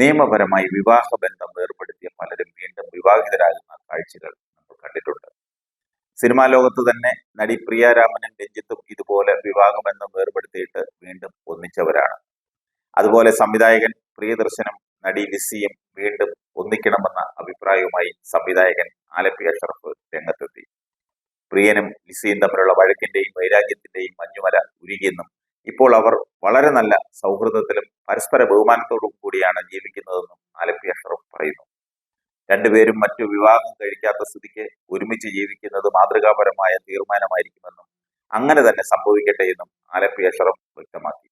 നിയമപരമായി വിവാഹ ബന്ധം ഏർപ്പെടുത്തിയ പലരും വീണ്ടും വിവാഹിതരാകുന്ന കാഴ്ചകൾ നമ്മൾ കണ്ടിട്ടുണ്ട്. സിനിമാ ലോകത്ത് തന്നെ നടി പ്രിയാരാമനും രഞ്ജിത്തും ഇതുപോലെ വിവാഹബന്ധം ഏർപ്പെടുത്തിയിട്ട് വീണ്ടും ഒന്നിച്ചവരാണ്. അതുപോലെ സംവിധായകൻ പ്രിയദർശനും നടി ലിസിയും വീണ്ടും ഒന്നിക്കണമെന്ന അഭിപ്രായവുമായി സംവിധായകൻ ആലപ്പി അഷറഫ് രംഗത്തെത്തി. പ്രിയനും ലിസിയും തമ്മിലുള്ള വഴക്കിന്റെയും വൈരാഗ്യത്തിന്റെയും മഞ്ഞുമല ഉരുകിയെന്നും ഇപ്പോൾ അവർ വളരെ നല്ല സൗഹൃദത്തിലും പരസ്പര ബഹുമാനത്തോടും കൂടിയാണ് ജീവിക്കുന്നതെന്നും ആലപ്പി അഷറഫ് പറയുന്നു. രണ്ടുപേരും മറ്റു വിവാഹം കഴിക്കാത്ത സ്ഥിതിക്ക് ഒരുമിച്ച് ജീവിക്കുന്നത് മാതൃകാപരമായ തീരുമാനമായിരിക്കുമെന്നും അങ്ങനെ തന്നെ സംഭവിക്കട്ടെ എന്നും ആലപ്പി അഷറഫ് വ്യക്തമാക്കി.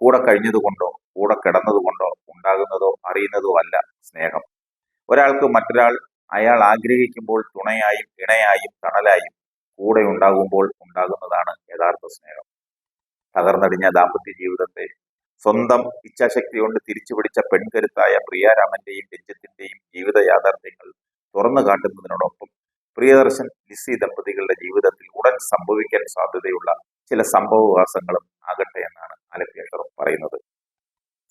കൂടെ കഴിഞ്ഞതുകൊണ്ടോ കൂടെ കിടന്നതുകൊണ്ടോ ഉണ്ടാകുന്നതോ അറിയുന്നതോ അല്ല സ്നേഹം. ഒരാൾക്ക് മറ്റൊരാൾ അയാൾ ആഗ്രഹിക്കുമ്പോൾ തുണയായും ഇണയായും തണലായും കൂടെ ഉണ്ടാകുമ്പോൾ ഉണ്ടാകുന്നതാണ് യഥാർത്ഥ സ്നേഹം. തകർന്നടിഞ്ഞ ദാമ്പത്യ ജീവിതത്തെ സ്വന്തം ഇച്ഛാശക്തി കൊണ്ട് തിരിച്ചു പിടിച്ച പെൺകരുത്തായ പ്രിയാരാമന്റെയും രഞ്ജിത്തിന്റെയും ജീവിത യാഥാർത്ഥ്യങ്ങൾ തുറന്നു കാട്ടുന്നതിനോടൊപ്പം പ്രിയദർശൻ ലിസി ദമ്പതികളുടെ ജീവിതത്തിൽ ഉടൻ സംഭവിക്കാൻ സാധ്യതയുള്ള ചില സംഭവവാസങ്ങളും ആകട്ടെ എന്നാണ് ആലപ്പി പറയുന്നത്.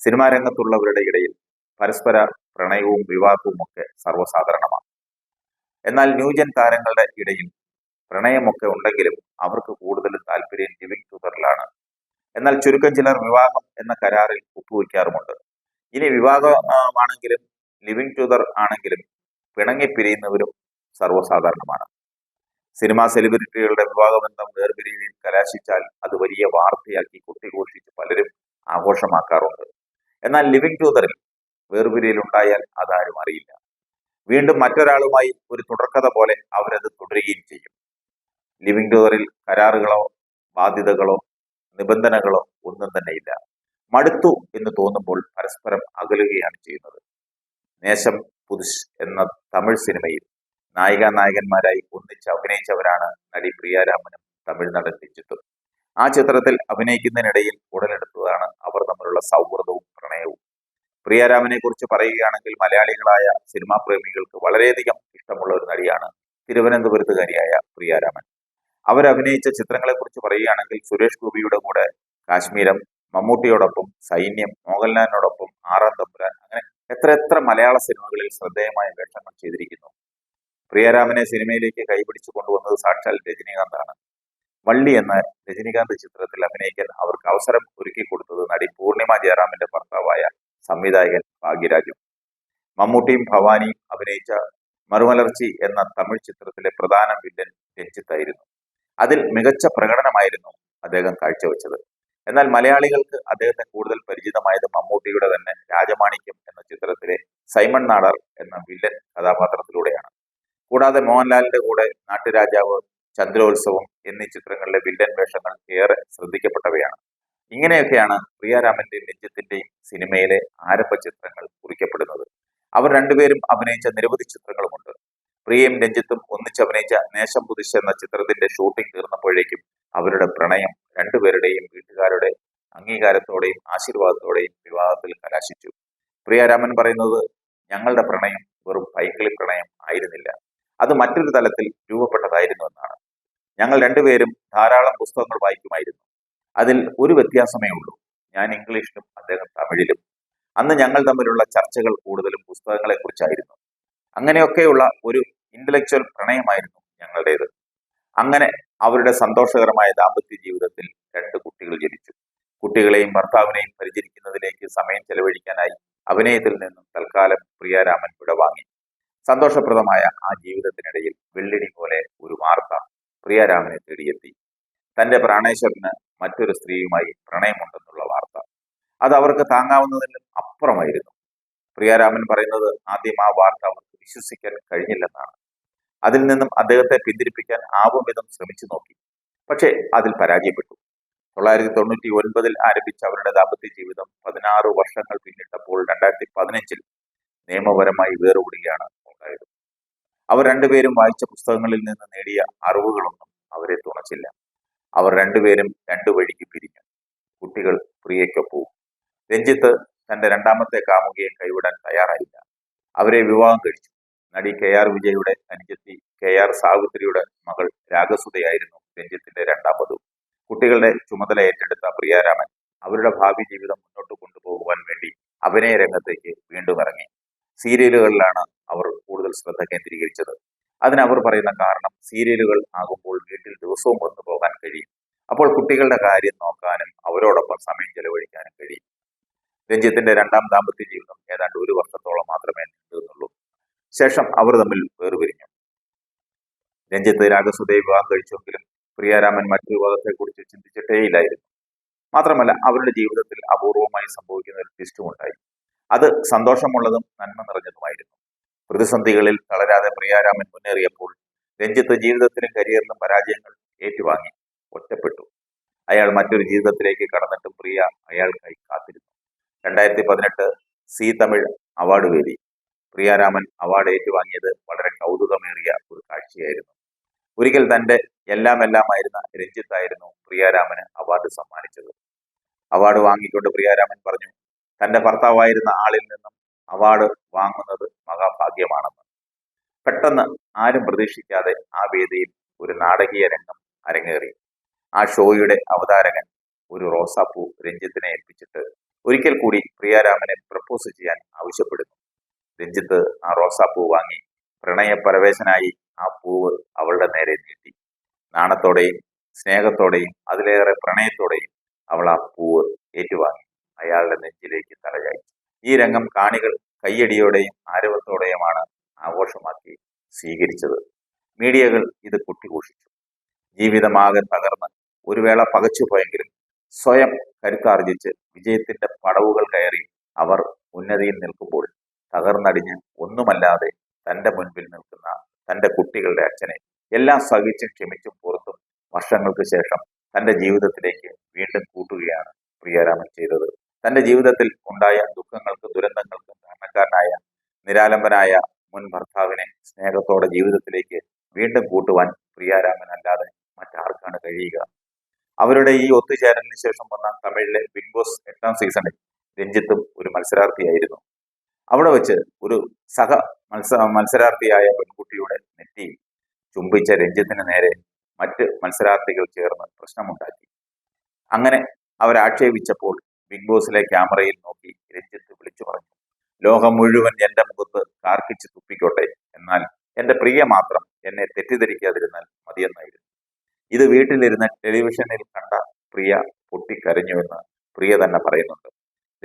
സിനിമാ രംഗത്തുള്ളവരുടെ ഇടയിൽ പരസ്പര പ്രണയവും വിവാഹവും ഒക്കെ സർവസാധാരണമാണ്. എന്നാൽ ന്യൂജൻ താരങ്ങളുടെ ഇടയിൽ പ്രണയമൊക്കെ ഉണ്ടെങ്കിലും അവർക്ക് കൂടുതൽ താല്പര്യം ലിവിംഗ് ടുഗറിലാണ് എന്നാൽ ചുരുക്കം ചിലർ വിവാഹം എന്ന കരാറിൽ ഒപ്പുവയ്ക്കാറുമുണ്ട് ഇനി വിവാഹമാണെങ്കിലും ലിവിങ് ടുഗർ ആണെങ്കിലും പിണങ്ങി പിരിയുന്നവരും സർവസാധാരണമാണ്. സിനിമാ സെലിബ്രിറ്റികളുടെ വിവാഹബന്ധം വേർപിരിയിൽ കലാശിച്ചാൽ അത് വലിയ വാർത്തയാക്കി കൊട്ടിഘോഷിച്ച് പലരും ആഘോഷമാക്കാറുണ്ട്. എന്നാൽ ലിവിങ് ടുദറിൽ വേർപിരിയിൽ ഉണ്ടായാൽ അതാരും അറിയില്ല. വീണ്ടും മറ്റൊരാളുമായി ഒരു തുടർക്കഥ പോലെ അവരത് തുടരുകയും ചെയ്യും. ലിവിങ് ടുദറിൽ കരാറുകളോ ബാധ്യതകളോ നിബന്ധനകളോ ഒന്നും തന്നെ ഇല്ല. മടുത്തു എന്ന് തോന്നുമ്പോൾ പരസ്പരം അകലുകയാണ് ചെയ്യുന്നത്. നേശം പുതുഷ് എന്ന തമിഴ് സിനിമയിൽ നായിക നായകന്മാരായി ഒന്നിച്ച് അഭിനയിച്ചവരാണ് നടി പ്രിയാരാമനും തമിഴ് നടൻ രഞ്ജിത്തും ആ ചിത്രത്തിൽ അഭിനയിക്കുന്നതിനിടയിൽ ഉടലെടുത്തതാണ് അവർ തമ്മിലുള്ള സൗഹൃദവും പ്രണയവും. പ്രിയാരാമനെ കുറിച്ച് പറയുകയാണെങ്കിൽ മലയാളികളായ സിനിമാ പ്രേമികൾക്ക് വളരെയധികം ഇഷ്ടമുള്ള ഒരു നടിയാണ് തിരുവനന്തപുരത്തുകാരിയായ പ്രിയാരാമൻ. അവരഭിനയിച്ച ചിത്രങ്ങളെക്കുറിച്ച് പറയുകയാണെങ്കിൽ സുരേഷ് ഗോപിയുടെ കൂടെ കാശ്മീരം മമ്മൂട്ടിയോടൊപ്പം സൈന്യം മോഹൻലാലിനോടൊപ്പം ആറാം തമ്പുരാൻ അങ്ങനെ എത്ര എത്ര മലയാള സിനിമകളിൽ ശ്രദ്ധേയമായ വേഷങ്ങൾ ചെയ്തിരിക്കുന്നു. പ്രിയരാമനെ സിനിമയിലേക്ക് കൈപിടിച്ചു കൊണ്ടുവന്നത് സാക്ഷാൽ രജനീകാന്താണ്. വള്ളി എന്ന രജനീകാന്ത് ചിത്രത്തിൽ അഭിനയിക്കാൻ അവർക്ക് അവസരം ഒരുക്കി കൊടുത്തത് നടി പൂർണിമ ജയറാമിന്റെ ഭർത്താവായ സംവിധായകൻ ഭാഗ്യരാജും. മമ്മൂട്ടിയും ഭവാനിയും അഭിനയിച്ച മറുമലർച്ചി എന്ന തമിഴ് ചിത്രത്തിലെ പ്രധാന വില്ലൻ രഞ്ജിത്തായിരുന്നു. അതിൽ മികച്ച പ്രകടനമായിരുന്നു അദ്ദേഹം കാഴ്ചവെച്ചത്. എന്നാൽ മലയാളികൾക്ക് അദ്ദേഹത്തെ കൂടുതൽ പരിചിതമായത് മമ്മൂട്ടിയുടെ തന്നെ രാജമാണിക്യം എന്ന ചിത്രത്തിലെ സൈമൺ നാടർ എന്ന വില്ലൻ കഥാപാത്രത്തിലൂടെയാണ്. കൂടാതെ മോഹൻലാലിന്റെ കൂടെ നാട്ടുരാജാവ് ചന്ദ്രോത്സവം എന്നീ ചിത്രങ്ങളിലെ വില്ലൻ വേഷങ്ങൾ ഏറെ ശ്രദ്ധിക്കപ്പെട്ടവയാണ്. ഇങ്ങനെയൊക്കെയാണ് പ്രിയാരാമന്റെയും നിത്യത്തിന്റെയും സിനിമയിലെ ആരംഭ ചിത്രങ്ങൾ കുറിക്കപ്പെടുന്നത്. അവർ രണ്ടുപേരും അഭിനയിച്ച നിരവധി ചിത്രങ്ങളുമുണ്ട്. പ്രിയയും രഞ്ജിത്തും ഒന്നിച്ചഭിനയിച്ച നേശം പുതിശ് എന്ന ചിത്രത്തിന്റെ ഷൂട്ടിംഗ് തീർന്നപ്പോഴേക്കും അവരുടെ പ്രണയം രണ്ടുപേരുടെയും വീട്ടുകാരുടെ അംഗീകാരത്തോടെയും ആശീർവാദത്തോടെയും വിവാഹത്തിൽ കലാശിച്ചു. പ്രിയരാമൻ പറയുന്നത് ഞങ്ങളുടെ പ്രണയം വെറും പൈങ്കിളി പ്രണയം ആയിരുന്നില്ല. അത് മറ്റൊരു തലത്തിൽ രൂപപ്പെട്ടതായിരുന്നു എന്നാണ്. ഞങ്ങൾ രണ്ടുപേരും ധാരാളം പുസ്തകങ്ങൾ വായിക്കുമായിരുന്നു. അതിൽ ഒരു വ്യത്യാസമേ ഉള്ളൂ. ഞാൻ ഇംഗ്ലീഷിലും അദ്ദേഹം തമിഴിലും. അന്ന് ഞങ്ങൾ തമ്മിലുള്ള ചർച്ചകൾ കൂടുതലും പുസ്തകങ്ങളെ കുറിച്ചായിരുന്നു അങ്ങനെയൊക്കെയുള്ള ഒരു ഇന്റലക്ച്വൽ പ്രണയമായിരുന്നു ഞങ്ങളുടേത്. അങ്ങനെ അവരുടെ സന്തോഷകരമായ ദാമ്പത്യ ജീവിതത്തിൽ രണ്ട് കുട്ടികൾ ജനിച്ചു. കുട്ടികളെയും ഭർത്താവിനെയും പരിചരിക്കുന്നതിലേക്ക് സമയം ചെലവഴിക്കാനായി അഭിനയത്തിൽ നിന്നും തൽക്കാലം പ്രിയാരാമൻ വിടവാങ്ങി സന്തോഷപ്രദമായ ആ ജീവിതത്തിനിടയിൽ വെള്ളിടി പോലെ ഒരു വാർത്ത പ്രിയാരാമനെ തേടിയെത്തി. തന്റെ പ്രാണേശ്വരന് മറ്റൊരു സ്ത്രീയുമായി പ്രണയമുണ്ടെന്നുള്ള വാർത്ത. അത് അവർക്ക് താങ്ങാവുന്നതിലും അപ്പുറമായിരുന്നു. പ്രിയാരാമൻ പറയുന്നത് ആദ്യം ആ വാർത്ത അവർക്ക് വിശ്വസിക്കാൻ കഴിഞ്ഞില്ലെന്നാണ്. അതിൽ നിന്നും അദ്ദേഹത്തെ പിന്തിരിപ്പിക്കാൻ ആവും വിധം ശ്രമിച്ചു നോക്കി. പക്ഷെ അതിൽ പരാജയപ്പെട്ടു. തൊള്ളായിരത്തി തൊണ്ണൂറ്റി ഒൻപതിൽ ആരംഭിച്ച അവരുടെ ദാമ്പത്യ ജീവിതം പതിനാറ് വർഷങ്ങൾ പിന്നിട്ടപ്പോൾ രണ്ടായിരത്തി പതിനഞ്ചിൽ നിയമപരമായി വേർപെടുകയാണ് ഉണ്ടായത്. അവർ രണ്ടുപേരും വായിച്ച പുസ്തകങ്ങളിൽ നിന്ന് നേടിയ അറിവുകളൊന്നും അവരെ തുണച്ചില്ല. അവർ രണ്ടുപേരും രണ്ടു വഴിക്ക് പിരിഞ്ഞു. കുട്ടികൾ പ്രിയയ്ക്കൊപ്പവും. രഞ്ജിത്ത് തന്റെ രണ്ടാമത്തെ കാമുകയെ കൈവിടാൻ തയ്യാറായില്ല. അവരെ വിവാഹം കഴിച്ചു. നടി കെ ആർ വിജയുടെ അനുജത്തി കെ ആർ സാവിത്രിയുടെ മകൾ രാഗസുതയായിരുന്നു രഞ്ജിത്തിന്റെ രണ്ടാം വധു. കുട്ടികളുടെ ചുമതല ഏറ്റെടുത്ത പ്രിയാരാമൻ അവരുടെ ഭാവി ജീവിതം മുന്നോട്ട് കൊണ്ടുപോകുവാൻ വേണ്ടി അഭിനയ രംഗത്തേക്ക് വീണ്ടും ഇറങ്ങി. സീരിയലുകളിലാണ് അവർ കൂടുതൽ ശ്രദ്ധ കേന്ദ്രീകരിച്ചത്. അതിനവർ പറയുന്ന കാരണം സീരിയലുകൾ ആകുമ്പോൾ വീട്ടിൽ ദിവസവും വന്നു പോകാൻ കഴിയും. അപ്പോൾ കുട്ടികളുടെ കാര്യം നോക്കാനും അവരോടൊപ്പം സമയം ചെലവഴിക്കാനും കഴിയും. രഞ്ജിത്തിന്റെ രണ്ടാം ദാമ്പത്യ ശേഷം അവർ തമ്മിൽ വേർപിരിഞ്ഞു. രഞ്ജിത്ത് രാഗസുദയെ വിവാഹം കഴിച്ചെങ്കിലും പ്രിയാരാമൻ മറ്റു വിവാഹത്തെക്കുറിച്ച് ചിന്തിച്ചിട്ടേയില്ലായിരുന്നു മാത്രമല്ല അവരുടെ ജീവിതത്തിൽ അപൂർവമായി സംഭവിക്കുന്ന ഒരു ട്വിസ്റ്റും ഉണ്ടായി. അത് സന്തോഷമുള്ളതും നന്മ നിറഞ്ഞതുമായിരുന്നു. പ്രതിസന്ധികളിൽ തളരാതെ പ്രിയാരാമൻ മുന്നേറിയപ്പോൾ രഞ്ജിത്ത് ജീവിതത്തിലും കരിയറിലും പരാജയങ്ങൾ ഏറ്റുവാങ്ങി. ഒറ്റപ്പെട്ടു. അയാൾ മറ്റൊരു ജീവിതത്തിലേക്ക് കടന്നിട്ടും പ്രിയ അയാൾക്കായി കാത്തിരുന്നു. രണ്ടായിരത്തി പതിനെട്ട് സി തമിഴ് അവാർഡ് വേദി. പ്രിയാരാമൻ അവാർഡ് ഏറ്റുവാങ്ങിയത് വളരെ കൗതുകമേറിയ ഒരു കാഴ്ചയായിരുന്നു. ഒരിക്കൽ തന്റെ എല്ലാം എല്ലാമായിരുന്ന രഞ്ജിത്തായിരുന്നു പ്രിയാരാമന് അവാർഡ് സമ്മാനിച്ചത്. അവാർഡ് വാങ്ങിക്കൊണ്ട് പ്രിയാരാമൻ പറഞ്ഞു തന്റെ ഭർത്താവായിരുന്ന ആളിൽ നിന്നും അവാർഡ് വാങ്ങുന്നത് മഹാഭാഗ്യമാണെന്ന്. പെട്ടെന്ന് ആരും പ്രതീക്ഷിക്കാതെ ആ വേദിയിൽ ഒരു നാടകീയ രംഗം അരങ്ങേറി. ആ ഷോയുടെ അവതാരകൻ ഒരു റോസാപ്പൂ രഞ്ജിത്തിനെ ഏൽപ്പിച്ചിട്ട് ഒരിക്കൽ കൂടി പ്രിയാരാമനെ പ്രപ്പോസ് ചെയ്യാൻ ആവശ്യപ്പെടുന്നു. രഞ്ജിത്ത് ആ റോസാപ്പൂ വാങ്ങി പ്രണയപരവേശനായി ആ പൂവ് അവളുടെ നേരെ നീട്ടി. നാണത്തോടെയും സ്നേഹത്തോടെയും അതിലേറെ പ്രണയത്തോടെയും അവൾ ആ പൂവ് ഏറ്റുവാങ്ങി. അയാളുടെ നെഞ്ചിലേക്ക് തലചായി. ഈ രംഗം കാണികൾ കയ്യടിയോടെയും ആരവത്തോടെയുമാണ് ആഘോഷമാക്കി സ്വീകരിച്ചത്. മീഡിയകൾ ഇത് കുട്ടിഘോഷിച്ചു. ജീവിതമാകെ തകർന്ന് ഒരു വേള പകച്ചുപോയെങ്കിലും സ്വയം കരുത്താർജിച്ച് വിജയത്തിന്റെ പടവുകൾ കയറി അവർ ഉന്നതിയിൽ നിൽക്കുമ്പോൾ തകർന്നടിഞ്ഞ് ഒന്നുമല്ലാതെ തന്റെ മുൻപിൽ നിൽക്കുന്ന തന്റെ കുട്ടികളുടെ അച്ഛനെ എല്ലാം സഹിച്ചും ക്ഷമിച്ചും പുറത്തും വർഷങ്ങൾക്ക് ശേഷം തന്റെ ജീവിതത്തിലേക്ക് വീണ്ടും കൂട്ടുകയാണ് പ്രിയരാമൻ ചെയ്തത്. തന്റെ ജീവിതത്തിൽ ഉണ്ടായ ദുഃഖങ്ങൾക്കും ദുരന്തങ്ങൾക്കും കാരണക്കാരനായ നിരാലംബനായ മുൻ ഭർത്താവിനെ സ്നേഹത്തോടെ ജീവിതത്തിലേക്ക് വീണ്ടും കൂട്ടുവാൻ പ്രിയാരാമൻ അല്ലാതെ മറ്റാർക്കാണ് കഴിയുക? അവരുടെ ഈ ഒത്തുചേരലിന് ശേഷം വന്ന തമിഴിലെ ബിഗ് ബോസ് എട്ടാം സീസണിൽ രഞ്ജിത്തും ഒരു മത്സരാർത്ഥിയായിരുന്നു. അവിടെ വെച്ച് ഒരു സഹ മത്സ മത്സരാർത്ഥിയായ പെൺകുട്ടിയുടെ നെറ്റി ചുംബിച്ച രഞ്ജിത്തിന് നേരെ മറ്റ് മത്സരാർത്ഥികൾ ചേർന്ന് പ്രശ്നമുണ്ടാക്കി. അങ്ങനെ അവരാക്ഷേപിച്ചപ്പോൾ ബിഗ് ബോസിലെ ക്യാമറയിൽ നോക്കി രഞ്ജിത്ത് വിളിച്ചു പറഞ്ഞു ലോകം മുഴുവൻ എന്റെ മുഖത്ത് കാർക്കിച്ച് തുപ്പിക്കോട്ടെ എന്നാൽ എന്റെ പ്രിയ മാത്രം എന്നെ തെറ്റിദ്ധരിക്കാതിരുന്നാൽ മതിയെന്നായിരുന്നു. ഇത് വീട്ടിലിരുന്ന് ടെലിവിഷനിൽ കണ്ട പ്രിയ പൊട്ടിക്കരഞ്ഞുവെന്ന് പ്രിയ തന്നെ പറയുന്നുണ്ട്.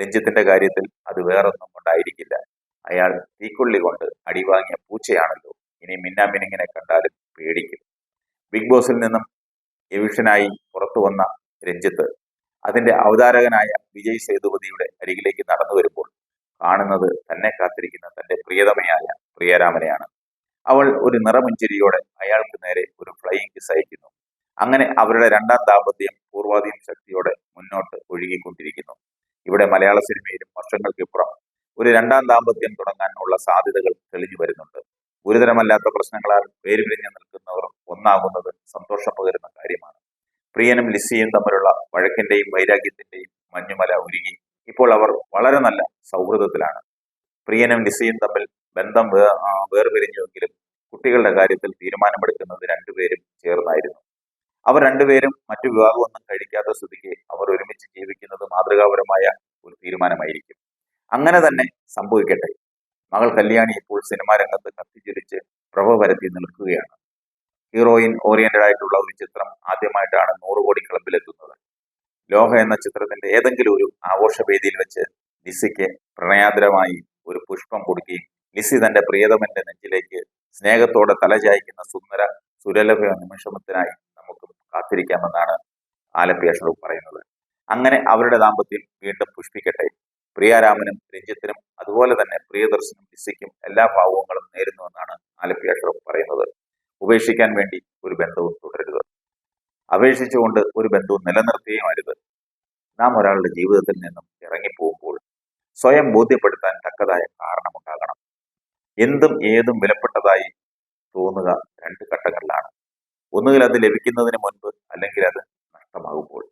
രഞ്ജിത്തിന്റെ കാര്യത്തിൽ അത് വേറൊന്നും കൊണ്ടായിരിക്കില്ല. അയാൾ തീക്കൊള്ളി കൊണ്ട് അടിവാങ്ങിയ പൂച്ചയാണല്ലോ. ഇനി മിന്നാമിനിങ്ങിനെ കണ്ടാലും പേടിക്കും. ബിഗ് ബോസിൽ നിന്നും എവിഷനായി പുറത്തു വന്ന രഞ്ജിത്ത് അതിന്റെ അവതാരകനായ വിജയ് സേതുപതിയുടെ അരികിലേക്ക് നടന്നു വരുമ്പോൾ കാണുന്നത് തന്നെ കാത്തിരിക്കുന്ന തന്റെ പ്രിയതമയായ പ്രിയരാമനെയാണ്. അവൾ ഒരു നിറമുഞ്ചിരിയോടെ അയാൾക്ക് നേരെ ഒരു ഫ്ലൈയിങ് കിസ് അയക്കുന്നു അങ്ങനെ അവരുടെ രണ്ടാം ദാമ്പത്യം പൂർവാധീന ശക്തിയോടെ മുന്നോട്ട് ഒഴുകിക്കൊണ്ടിരിക്കുന്നു. ഇവിടെ മലയാള സിനിമയിലും വർഷങ്ങൾക്കിപ്പുറം ഒരു രണ്ടാം ദാമ്പത്യം തുടങ്ങാനുള്ള സാധ്യതകൾ തെളിഞ്ഞു വരുന്നുണ്ട്. ഗുരുതരമല്ലാത്ത പ്രശ്നങ്ങളാൽ വേരുപിരിഞ്ഞു നിൽക്കുന്നവർ ഒന്നാകുന്നത് സന്തോഷം പകരുന്ന കാര്യമാണ്. പ്രിയനും ലിസിയും തമ്മിലുള്ള വഴക്കിന്റെയും വൈരാഗ്യത്തിന്റെയും മഞ്ഞുമല ഉരുകി. ഇപ്പോൾ അവർ വളരെ നല്ല സൗഹൃദത്തിലാണ്. പ്രിയനും ലിസിയും തമ്മിൽ ബന്ധം വേർപിരിഞ്ഞുവെങ്കിലും കുട്ടികളുടെ കാര്യത്തിൽ തീരുമാനമെടുക്കുന്നത് രണ്ടുപേരും ചേർന്നായിരുന്നു. അവർ രണ്ടുപേരും മറ്റു വിവാഹമൊന്നും കഴിക്കാത്ത സ്ഥിതിക്ക് അവർ ഒരുമിച്ച് ജീവിക്കുന്നത് മാതൃകാപരമായ ഒരു തീരുമാനമായിരിക്കും. അങ്ങനെ തന്നെ സംഭവിക്കട്ടെ. മകൾ കല്യാണി ഇപ്പോൾ സിനിമാ രംഗത്ത് കത്തിച്ചിരിച്ച് പ്രഭ പരത്തി നിൽക്കുകയാണ്. ഹീറോയിൻ ഓറിയന്റഡ് ആയിട്ടുള്ള ഒരു ചിത്രം ആദ്യമായിട്ടാണ് നൂറ് കോടി ക്ലബിലെത്തുന്നത്. ലോഹ എന്ന ചിത്രത്തിന്റെ ഏതെങ്കിലും ഒരു ആഘോഷവേദിയിൽ വെച്ച് ലിസിക്ക് പ്രണയാതരമായി ഒരു പുഷ്പം കൊടുക്കി ലിസി തന്റെ പ്രിയതമന്റെ നെഞ്ചിലേക്ക് സ്നേഹത്തോടെ തലചായ്ക്കുന്ന സുന്ദര സുരലഭ നിമിഷമത്തിനായി കാത്തിരിക്കാമെന്നാണ് ആലപ്പി അഷ്റഫ് പറയുന്നത്. അങ്ങനെ അവരുടെ ദാമ്പത്യം വീണ്ടും പുഷ്പിക്കട്ടെ പ്രിയാരാമനും രഞ്ജിത്തിനും അതുപോലെ തന്നെ പ്രിയദർശനും ലിസിക്കും എല്ലാ ഭാവങ്ങളും നേരുന്നുവെന്നാണ് ആലപ്പി അഷ്റഫ് പറയുന്നത്. ഉപേക്ഷിക്കാൻ വേണ്ടി ഒരു ബന്ധവും തുടരരുത്. അപേക്ഷിച്ചുകൊണ്ട് ഒരു ബന്ധവും നിലനിർത്തുകയും അരുത് നാം ഒരാളുടെ ജീവിതത്തിൽ നിന്നും ഇറങ്ങിപ്പോകുമ്പോൾ സ്വയം ബോധ്യപ്പെടുത്താൻ തക്കതായ കാരണമുണ്ടാകണം. എന്തും ഏതും വിലപ്പെട്ടതായി തോന്നുക രണ്ട് ഘട്ടങ്ങളിലാണ് ഒന്നുകിൽ അത് ലഭിക്കുന്നതിന് മുൻപ് അല്ലെങ്കിൽ അത് നഷ്ടമാകുമ്പോൾ.